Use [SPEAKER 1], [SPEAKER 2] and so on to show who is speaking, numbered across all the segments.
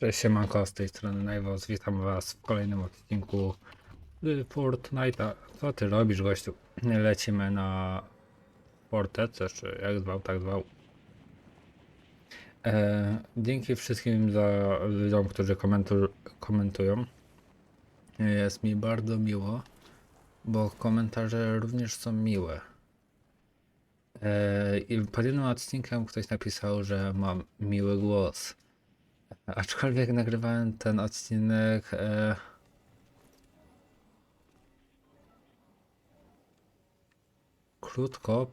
[SPEAKER 1] Cześć, siemanko, z tej strony Najwos, witam was w kolejnym odcinku z Fortnite'a. Co ty robisz, gościu? Lecimy na Fortece, czy jak zwał, tak zwał. E, dzięki wszystkim za ludziom, którzy komentu, komentują. Jest mi bardzo miło, bo komentarze również są miłe. E, I pod jednym odcinkiem ktoś napisał, że mam miły głos. Aczkolwiek nagrywałem ten odcinek e, krótko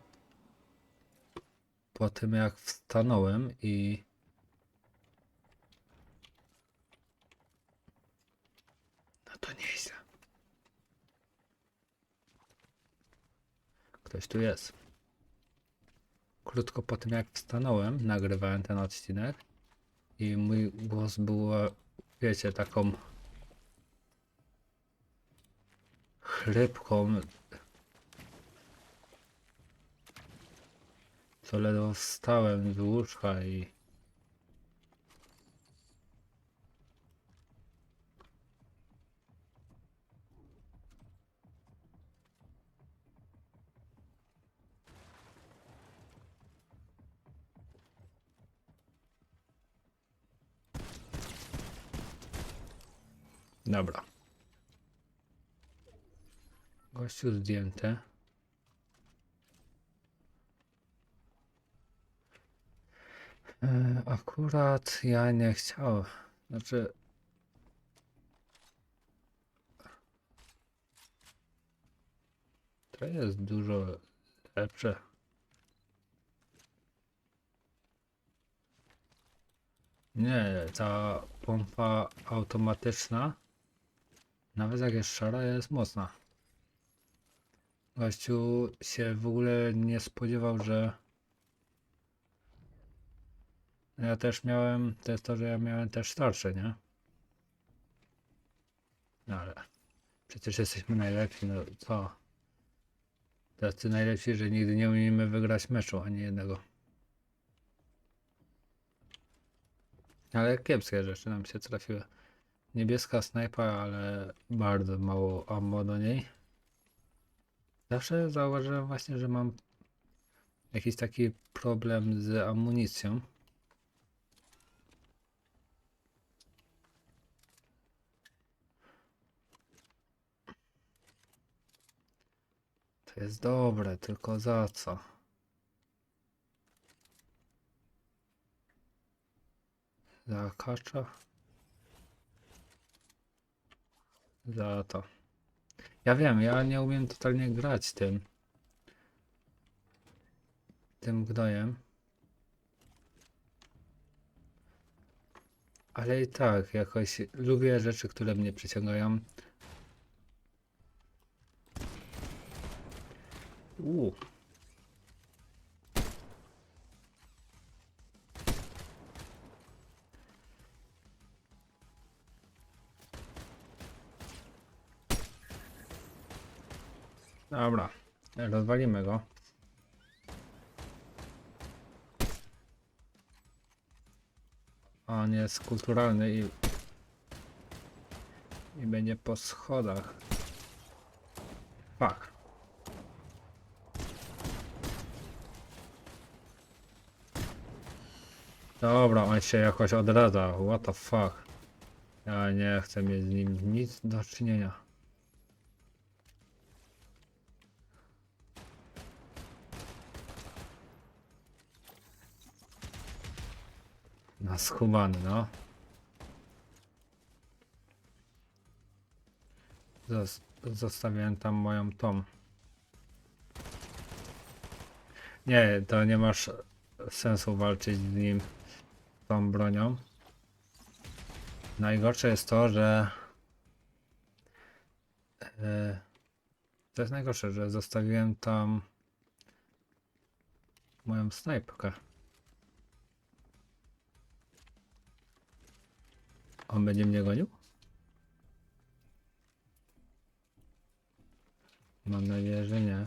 [SPEAKER 1] po tym jak wstanąłem i no to nieźle. Ktoś tu jest. Krótko po tym jak wstanąłem, nagrywałem ten odcinek i mój głos był, e, wiecie, taką chrypką, co ledwo wstałem z łóżka i Dobra. Gościu zdjęte. Akurat ja nie chciałem. Znaczy. To jest dużo lepsze. Nie, ta pompa automatyczna, nawet jak jest szara, jest mocna. Gościu się w ogóle nie spodziewał, że ja też miałem, to jest to, że ja miałem też starsze, nie? No ale przecież jesteśmy najlepsi, no co? Tacy najlepsi, że nigdy nie umiemy wygrać meczu, ani jednego. Ale kiepskie rzeczy nam się trafiły. Niebieska snajpa, ale bardzo mało ammo do niej. Zawsze zauważyłem właśnie, że mam jakiś taki problem z amunicją. To jest dobre, tylko za co? Za kacza? Za to. Ja wiem, ja nie umiem totalnie grać tym. Tym gnojem. Ale i tak, jakoś lubię rzeczy, które mnie przyciągają. Uuu. Dobra, rozwalimy go. On jest kulturalny i, i będzie po schodach. Fuck. Dobra, on się jakoś odradza. What the fuck. Ja nie chcę mieć z nim nic do czynienia. Na schubany, no. Zos zostawiłem tam moją tom. Nie, to nie masz sensu walczyć z nim tą bronią. Najgorsze jest to, że e, to jest najgorsze, że zostawiłem tam moją snajpkę. On będzie mnie gonił? Mam nadzieję, że nie.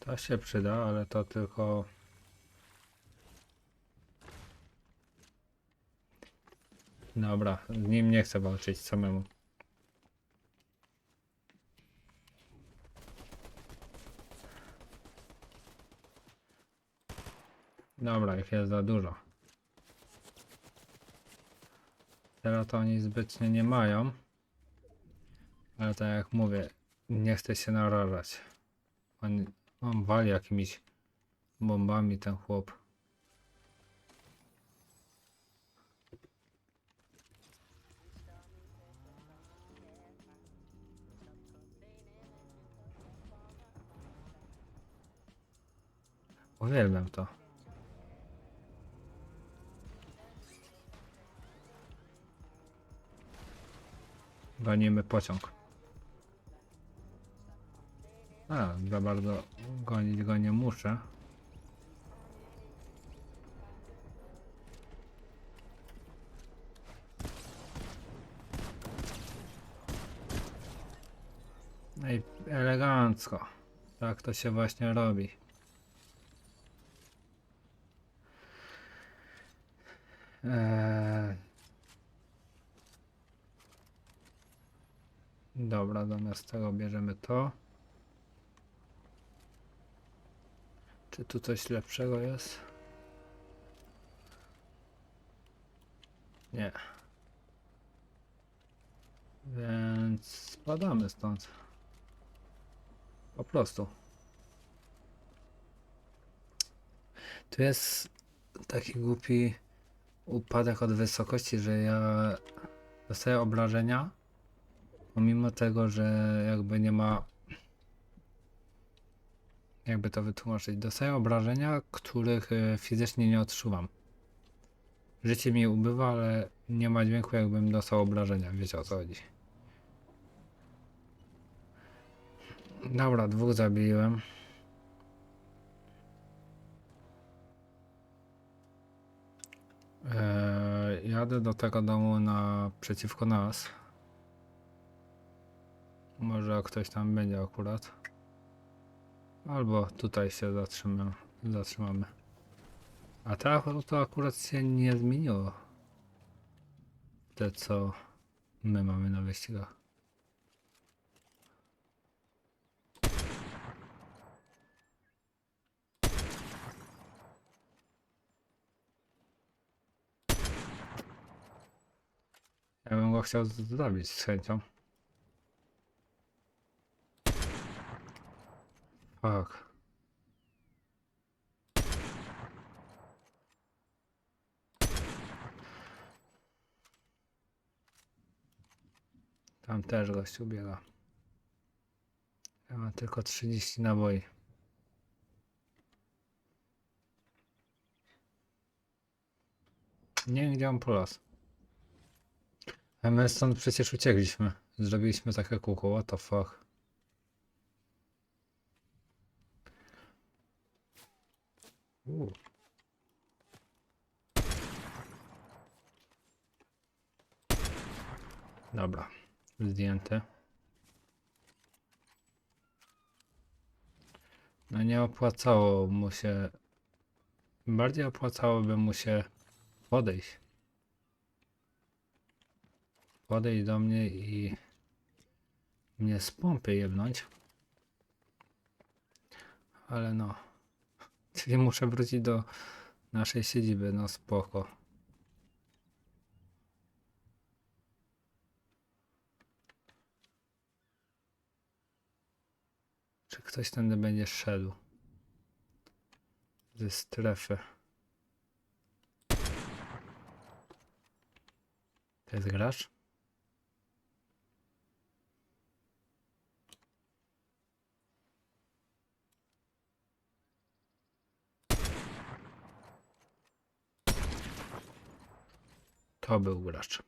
[SPEAKER 1] To się przyda, ale to tylko... Dobra, z nim nie chcę walczyć samemu. Dobra, ich jest za dużo. Teraz to oni zbytnio nie mają. Ale tak jak mówię, nie chcę się narażać. On, on wali jakimiś bombami ten chłop. Uwielbiam to. Gonimy pociąg. A, za bardzo gonić go nie muszę. No i elegancko. Tak to się właśnie robi. Eee... Dobra, zamiast tego bierzemy to. Czy tu coś lepszego jest? Nie. Więc spadamy stąd. Po prostu. Tu jest taki głupi upadek od wysokości, że ja dostaję obrażenia, pomimo tego, że jakby nie ma jakby to wytłumaczyć, dostaję obrażenia, których e, fizycznie nie odczuwam. Życie mi ubywa, ale nie ma dźwięku, jakbym dostał obrażenia. Wiecie o co chodzi. Dobra, dwóch zabiłem. Eee, jadę do tego domu naprzeciwko nas. Może ktoś tam będzie akurat. Albo tutaj się zatrzymamy. zatrzymamy. A to, to akurat się nie zmieniło. Te co my mamy na wyścigach. Ja bym go chciał zabić z chęcią. Fuck. Tam też gościu biega. Ja mam tylko 30 naboi. Nie wiem gdzie on polas. A my stąd przecież uciekliśmy. Zrobiliśmy takie kółko, what the fuck. U. Dobra, zdjęte. No nie opłacało mu się. Bardziej opłacałoby mu się podejść. Podejść do mnie i mnie z pompy jebnąć. Ale no. Czyli muszę wrócić do naszej siedziby, no spoko. Czy ktoś tędy będzie szedł? Ze strefy. To jest gracz? To był gracz.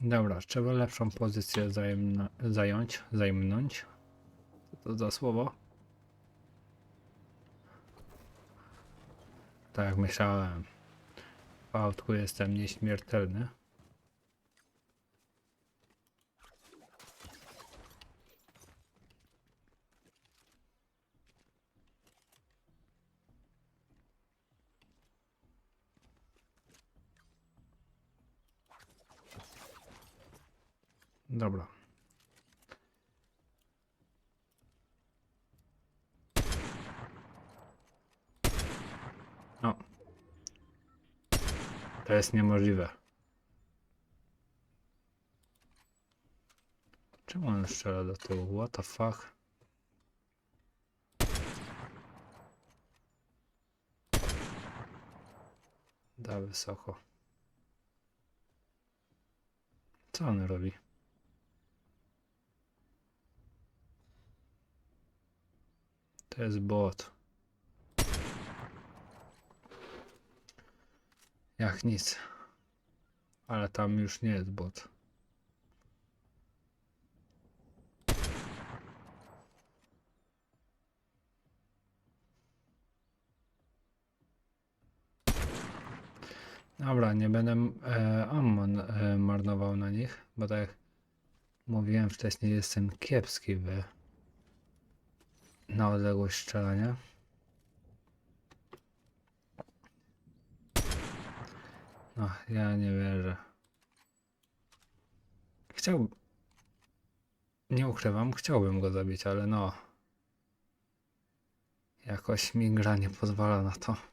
[SPEAKER 1] Dobra, trzeba lepszą pozycję zajemna, zająć, zajmnąć. Co to za słowo? Tak myślałem. W autku jestem nieśmiertelny. Dobra. No. To jest niemożliwe. Czemu on strzela do tyłu? What the fuck? Da wysoko. Co on robi? To jest bot. Jak nic. Ale tam już nie jest bot. Dobra, nie będę e, ammo e, marnował na nich, bo tak jak mówiłem wcześniej, jestem kiepski w na odległość strzelania. No, ja nie wierzę. Chciałbym. Nie ukrywam, chciałbym go zabić, ale no. Jakoś mi gra nie pozwala na to.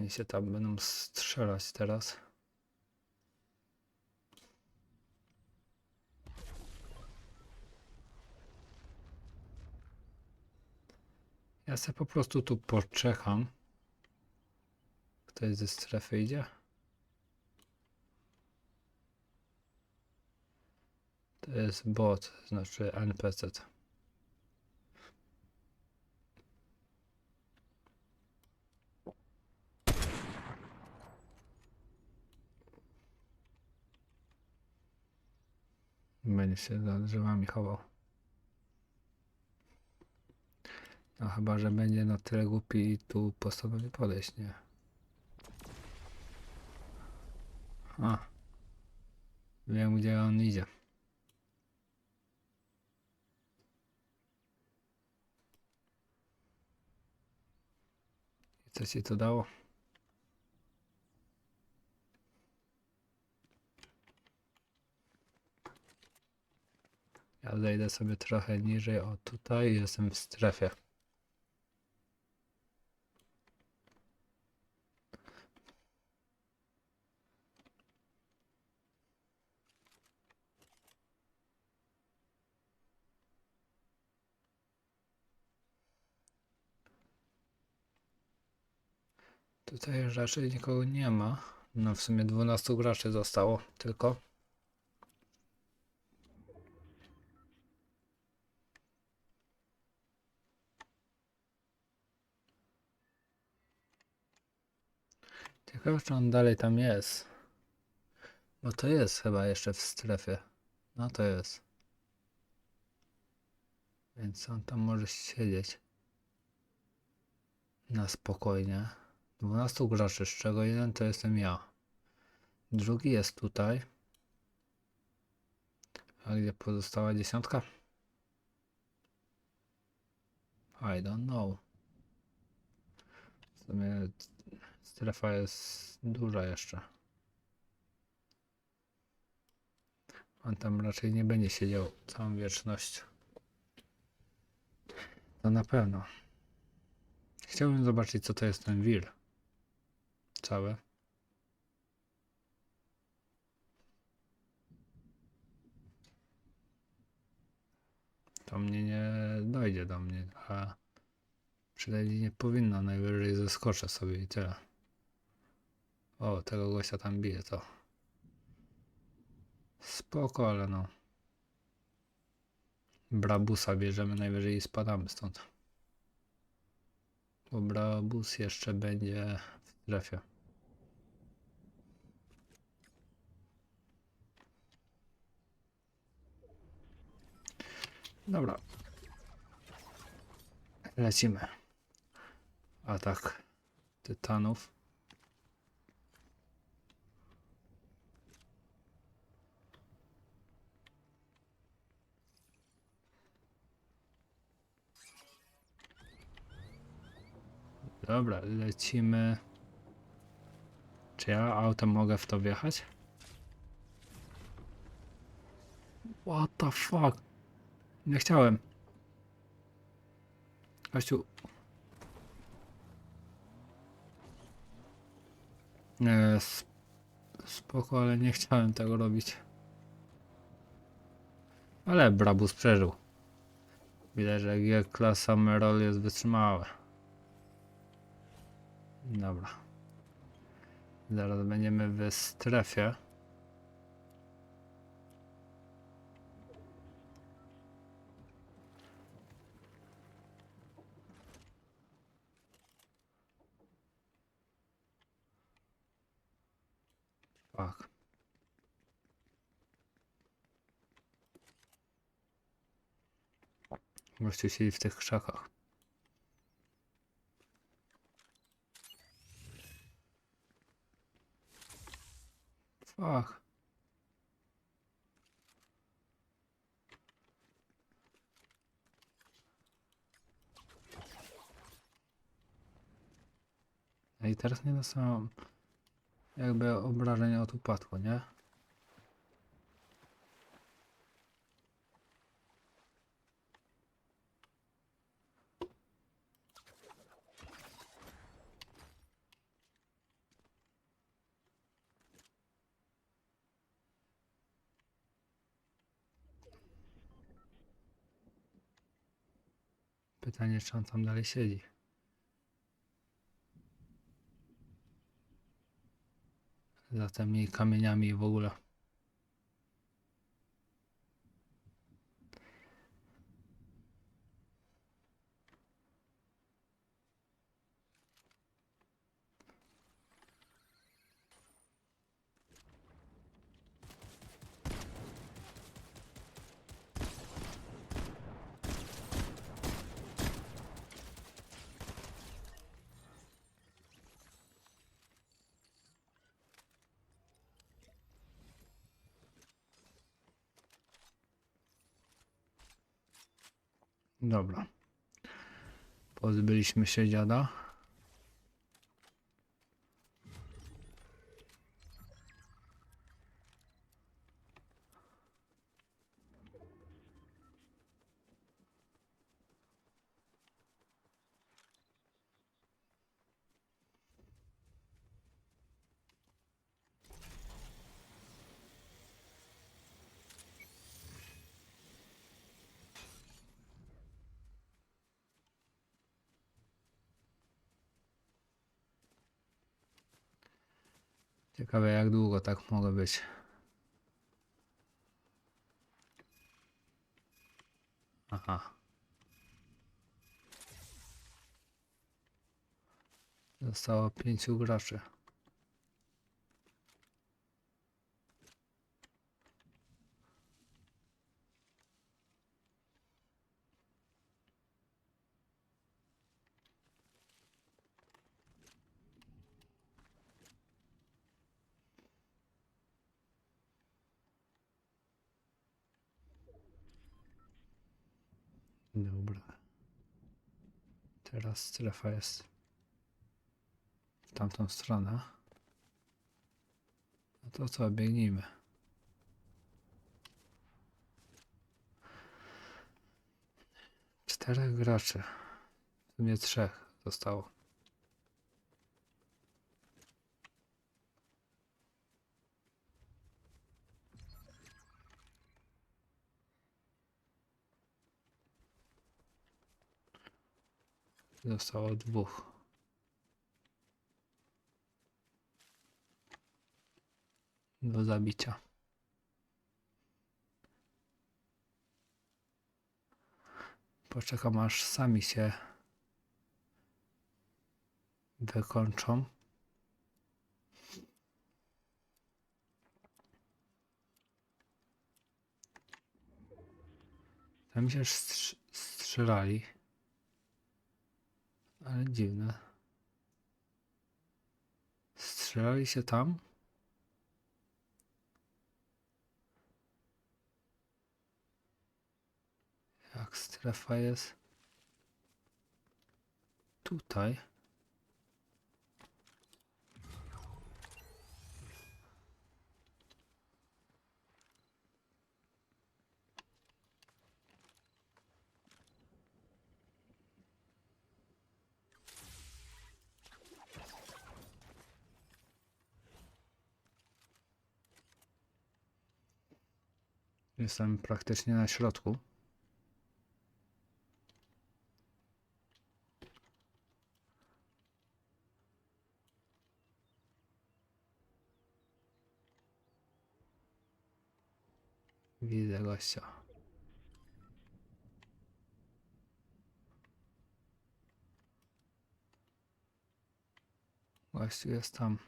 [SPEAKER 1] Oni się tam będą strzelać teraz. Ja sobie po prostu tu poczekam. Ktoś ze strefy idzie? To jest bot, znaczy NPC. Będzie się za drzewami chował. No chyba, że będzie na tyle głupi i tu postanowi podejść, nie? A. Wiem gdzie on idzie. I co ci to dało? Ja zejdę sobie trochę niżej, o tutaj jestem w strefie. Tutaj raczej nikogo nie ma. No w sumie 12 graczy zostało tylko. Ciekawe czy on dalej tam jest. Bo to jest chyba jeszcze w strefie. No to jest. Więc on tam może siedzieć. Na spokojnie. 12 graczy, z czego jeden to jestem ja. Drugi jest tutaj. A gdzie pozostała dziesiątka? I don't know. W sumie strefa jest duża jeszcze. On tam raczej nie będzie siedział całą wieczność. To na pewno. Chciałbym zobaczyć, co to jest ten wir. Całe. To mnie nie dojdzie do mnie, a przynajmniej nie powinno. Najwyżej zeskoczę sobie i tyle. O, tego gościa tam bije, to. Spoko, ale no. Brabusa bierzemy najwyżej i spadamy stąd. Bo Brabus jeszcze będzie w strefie. Dobra. Lecimy. Atak tytanów. Dobra, lecimy. Czy ja autem mogę w to wjechać? What the fuck? Nie chciałem. Kościół. Nie, sp- spoko, ale nie chciałem tego robić. Ale Brabus przeżył. Widać, że G-klasa Merol jest wytrzymałe. Dobra. Zaraz będziemy w strefie. Fuck. Gościu siedzi w tych krzakach. Fuck. No i teraz nie dostałem jakby obrażeń od upadku, nie? Pytanie, czy on tam dalej siedzi. Za tymi kamieniami w ogóle. Dobra. Pozbyliśmy się dziada. Ciekawe jak długo tak mogę być. Aha. Zostało pięciu graczy. Dobra. Teraz strefa jest w tamtą stronę. No to co, biegnijmy. Czterech graczy. W sumie trzech zostało. Zostało dwóch. Do zabicia. Poczekam aż sami się wykończą. Mi się strz- strzelali. Ale dziwne. Strzelali się tam? Jak strefa jest tutaj. Jestem praktycznie na środku. Widzę gościa. Gościu jest tam.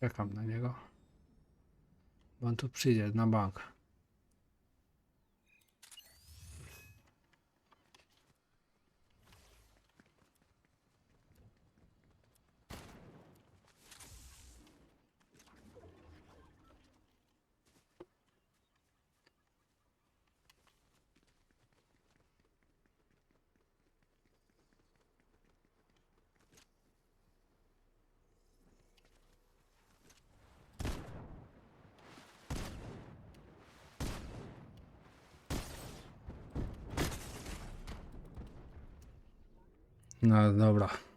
[SPEAKER 1] Czekam na niego. Bo on tu przyjdzie na bank. No dobra.